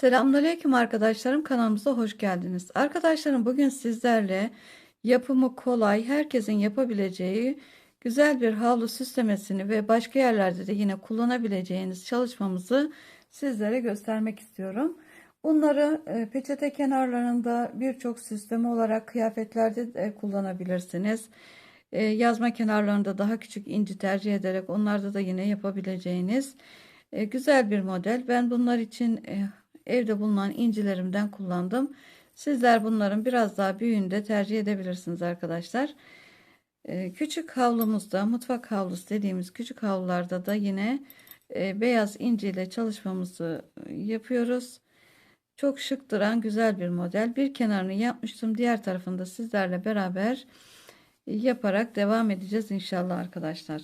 Selamünaleyküm arkadaşlarım kanalımıza hoş geldiniz. Arkadaşlarım bugün sizlerle yapımı kolay herkesin yapabileceği güzel bir havlu süslemesini ve başka yerlerde de yine kullanabileceğiniz çalışmamızı sizlere göstermek istiyorum. Bunları e, peçete kenarlarında birçok süsleme olarak kıyafetlerde de kullanabilirsiniz. E, yazma kenarlarında daha küçük inci tercih ederek onlarda da yine yapabileceğiniz e, güzel bir model. Ben bunlar için evde bulunan incilerimden kullandım. Sizler bunların biraz daha büyüğünü de tercih edebilirsiniz arkadaşlar. Ee, küçük havlumuzda mutfak havlusu dediğimiz küçük havlularda da yine e, beyaz inci ile çalışmamızı e, yapıyoruz. Çok şık duran güzel bir model. Bir kenarını yapmıştım. Diğer tarafında sizlerle beraber yaparak devam edeceğiz inşallah arkadaşlar.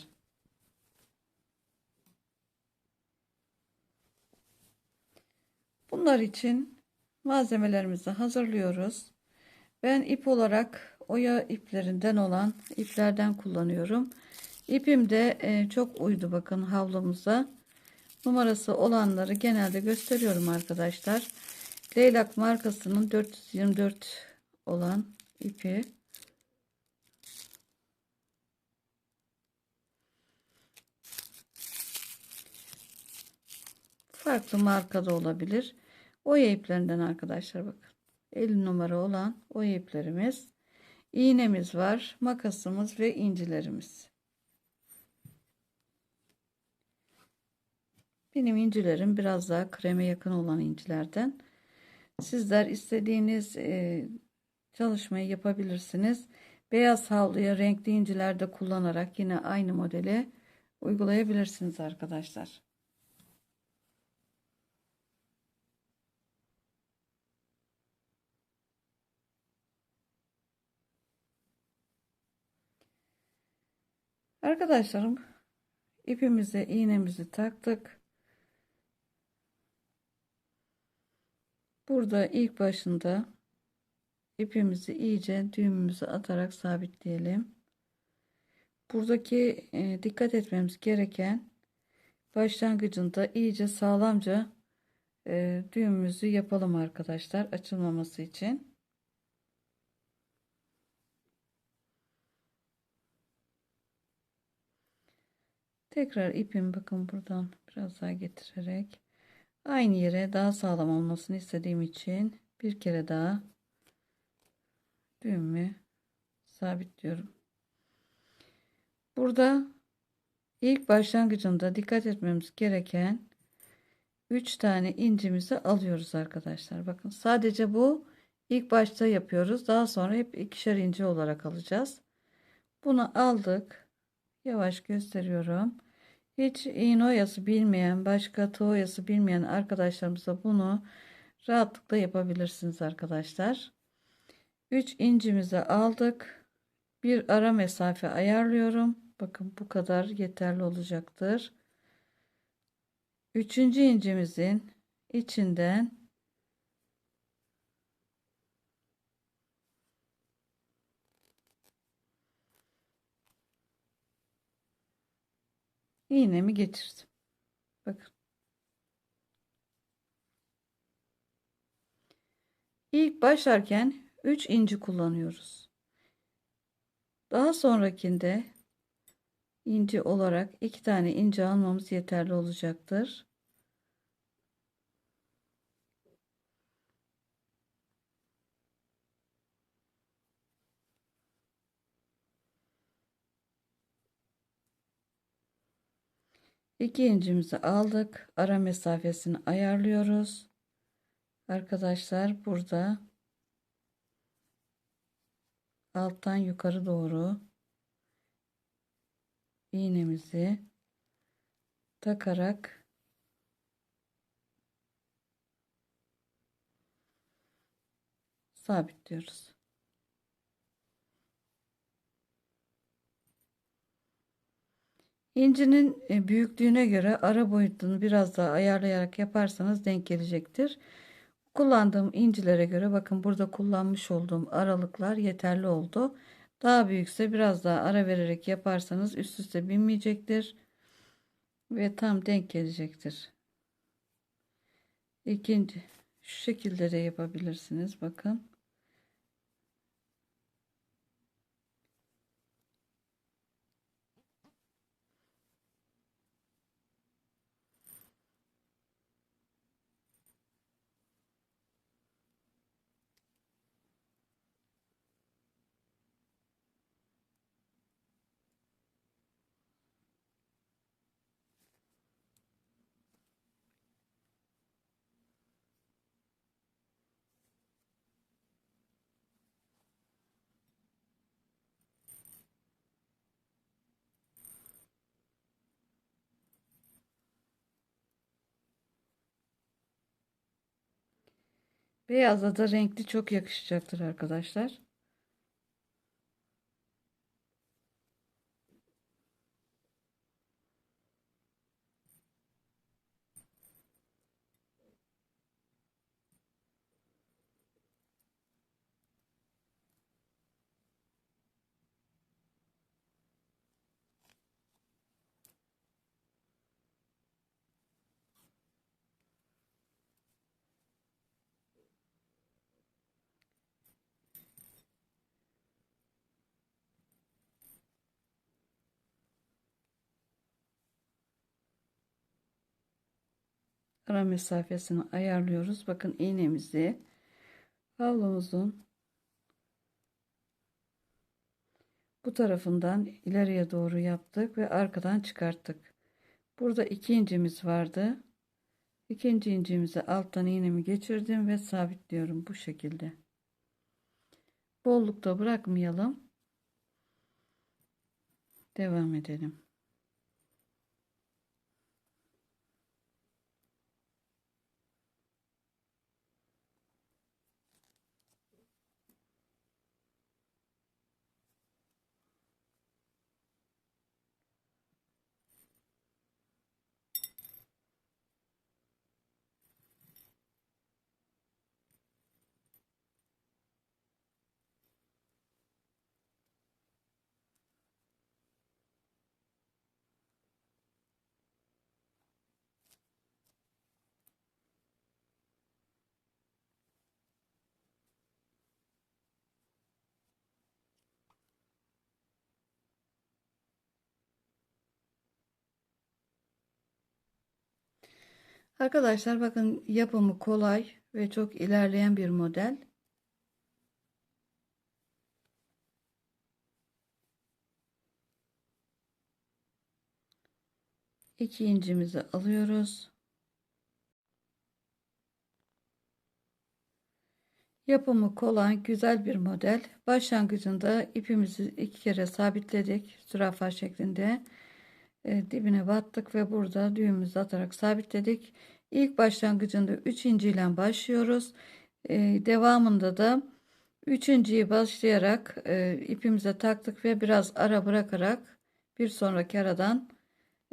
Bunlar için malzemelerimizi hazırlıyoruz. Ben ip olarak oya iplerinden olan iplerden kullanıyorum. İpim de e, çok uydu bakın havlumuza. Numarası olanları genelde gösteriyorum arkadaşlar. Leylak markasının 424 olan ipi. Farklı markada olabilir. Oya iplerinden arkadaşlar bakın. 50 numara olan oya iplerimiz. iğnemiz var. Makasımız ve incilerimiz. Benim incilerim biraz daha kreme yakın olan incilerden. Sizler istediğiniz e, çalışmayı yapabilirsiniz. Beyaz havluya renkli inciler de kullanarak yine aynı modeli uygulayabilirsiniz arkadaşlar. Arkadaşlarım ipimize iğnemizi taktık. Burada ilk başında ipimizi iyice düğümümüzü atarak sabitleyelim. Buradaki e, dikkat etmemiz gereken başlangıcında iyice sağlamca e, düğümümüzü yapalım arkadaşlar açılmaması için. Tekrar ipimi bakın buradan biraz daha getirerek aynı yere daha sağlam olmasını istediğim için bir kere daha düğümü sabitliyorum. Burada ilk başlangıcında dikkat etmemiz gereken 3 tane incimizi alıyoruz arkadaşlar. Bakın sadece bu ilk başta yapıyoruz. Daha sonra hep ikişer inci olarak alacağız. Bunu aldık. Yavaş gösteriyorum. Hiç iğne oyası bilmeyen, başka tığ oyası bilmeyen arkadaşlarımıza bunu rahatlıkla yapabilirsiniz arkadaşlar. 3 incimizi aldık. Bir ara mesafe ayarlıyorum. Bakın bu kadar yeterli olacaktır. Üçüncü incimizin içinden iğnemi geçirdim. Bakın. İlk başlarken 3 inci kullanıyoruz. Daha sonrakinde inci olarak 2 tane inci almamız yeterli olacaktır. İki incimizi aldık. Ara mesafesini ayarlıyoruz. Arkadaşlar burada alttan yukarı doğru iğnemizi takarak sabitliyoruz. İncinin e, büyüklüğüne göre ara boyutunu biraz daha ayarlayarak yaparsanız denk gelecektir. Kullandığım incilere göre bakın burada kullanmış olduğum aralıklar yeterli oldu. Daha büyükse biraz daha ara vererek yaparsanız üst üste binmeyecektir. Ve tam denk gelecektir. İkinci Şu şekilde de yapabilirsiniz. Bakın. Beyazla da renkli çok yakışacaktır arkadaşlar. Ara mesafesini ayarlıyoruz. Bakın iğnemizi havlumuzun bu tarafından ileriye doğru yaptık ve arkadan çıkarttık. Burada iki incimiz vardı. İkinci incimizi alttan iğnemi geçirdim ve sabitliyorum bu şekilde. Bollukta bırakmayalım. Devam edelim. Arkadaşlar bakın yapımı kolay ve çok ilerleyen bir model. İki incimizi alıyoruz. Yapımı kolay, güzel bir model. Başlangıcında ipimizi iki kere sabitledik. Zürafa şeklinde. E, dibine battık ve burada düğümümüzü atarak sabitledik. İlk başlangıcında 3 ile başlıyoruz. E, devamında da 3. başlayarak e, ipimize taktık ve biraz ara bırakarak bir sonraki aradan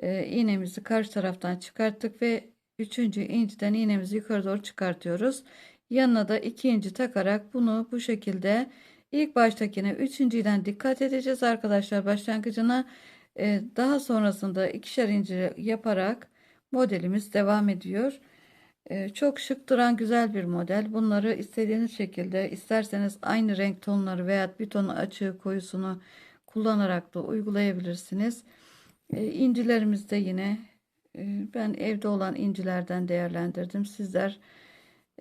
iğnemizi karşı taraftan çıkarttık ve 3. inciden iğnemizi yukarı doğru çıkartıyoruz. Yanına da 2 inci takarak bunu bu şekilde ilk baştakine 3. dikkat edeceğiz arkadaşlar başlangıcına. E, daha sonrasında ikişer inci yaparak modelimiz devam ediyor. E, çok şık duran güzel bir model. Bunları istediğiniz şekilde isterseniz aynı renk tonları veya bir ton açığı koyusunu kullanarak da uygulayabilirsiniz. E, incilerimiz de yine ben evde olan incilerden değerlendirdim. Sizler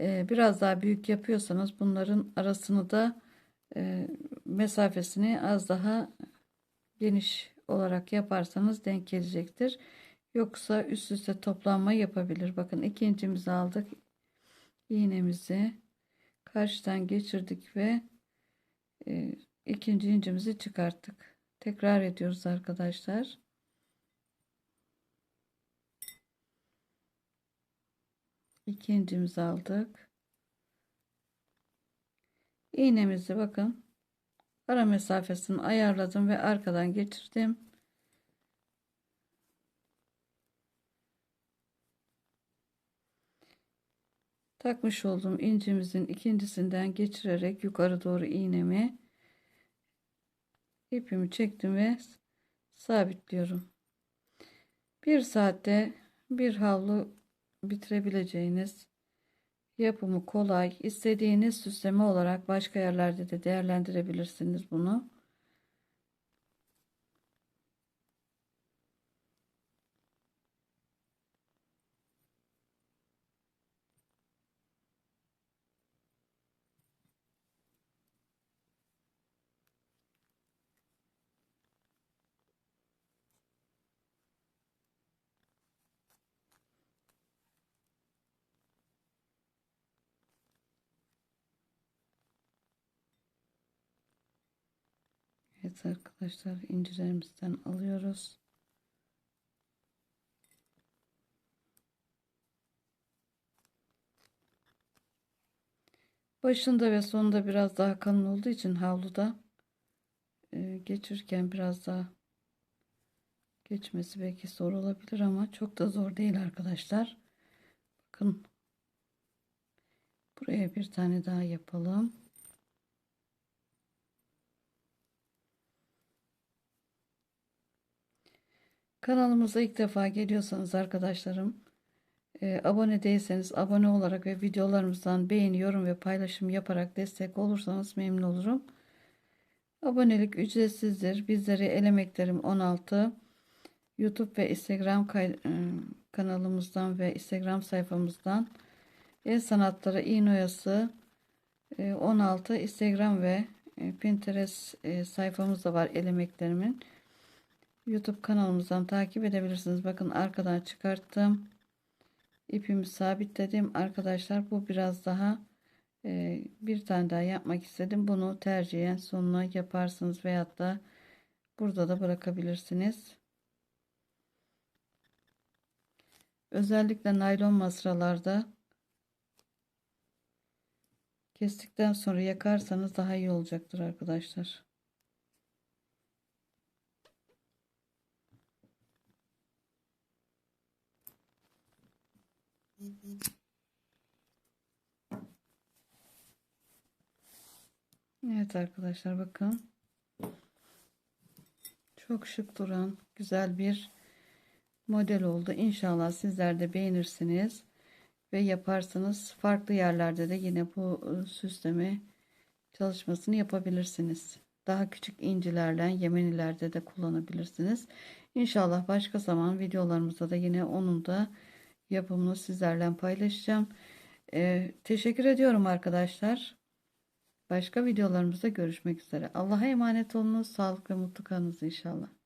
biraz daha büyük yapıyorsanız bunların arasını da mesafesini az daha geniş olarak yaparsanız denk gelecektir. Yoksa üst üste toplanma yapabilir. Bakın ikincimizi aldık. iğnemizi karşıdan geçirdik ve e, ikinci incimizi çıkarttık. Tekrar ediyoruz arkadaşlar. İkincimizi aldık. İğnemizi bakın ara mesafesini ayarladım ve arkadan geçirdim. Takmış olduğum incimizin ikincisinden geçirerek yukarı doğru iğnemi ipimi çektim ve sabitliyorum. Bir saatte bir havlu bitirebileceğiniz Yapımı kolay. İstediğiniz süsleme olarak başka yerlerde de değerlendirebilirsiniz bunu. Evet arkadaşlar incilerimizden alıyoruz. Başında ve sonunda biraz daha kalın olduğu için havluda e, geçirken biraz daha geçmesi belki zor olabilir ama çok da zor değil arkadaşlar. Bakın buraya bir tane daha yapalım. Kanalımıza ilk defa geliyorsanız arkadaşlarım e, abone değilseniz abone olarak ve videolarımızdan beğeni, yorum ve paylaşım yaparak destek olursanız memnun olurum. Abonelik ücretsizdir. Bizleri Elemeklerim 16 YouTube ve Instagram e, kanalımızdan ve Instagram sayfamızdan El Sanatları İğnoyası e, 16 Instagram ve e, Pinterest e, sayfamızda var el emeklerimin. YouTube kanalımızdan takip edebilirsiniz. Bakın arkadan çıkarttım. İpimi sabitledim. Arkadaşlar bu biraz daha e, bir tane daha yapmak istedim. Bunu tercihen sonuna yaparsınız veyahut da burada da bırakabilirsiniz. Özellikle naylon masralarda kestikten sonra yakarsanız daha iyi olacaktır arkadaşlar. Evet arkadaşlar bakın. Çok şık duran güzel bir model oldu. İnşallah sizler de beğenirsiniz ve yaparsınız. Farklı yerlerde de yine bu süsleme çalışmasını yapabilirsiniz. Daha küçük incilerle yemenilerde de kullanabilirsiniz. İnşallah başka zaman videolarımızda da yine onun da yapımını sizlerle paylaşacağım. Ee, teşekkür ediyorum arkadaşlar. Başka videolarımızda görüşmek üzere. Allah'a emanet olunuz. Sağlık ve mutlu kalınız inşallah.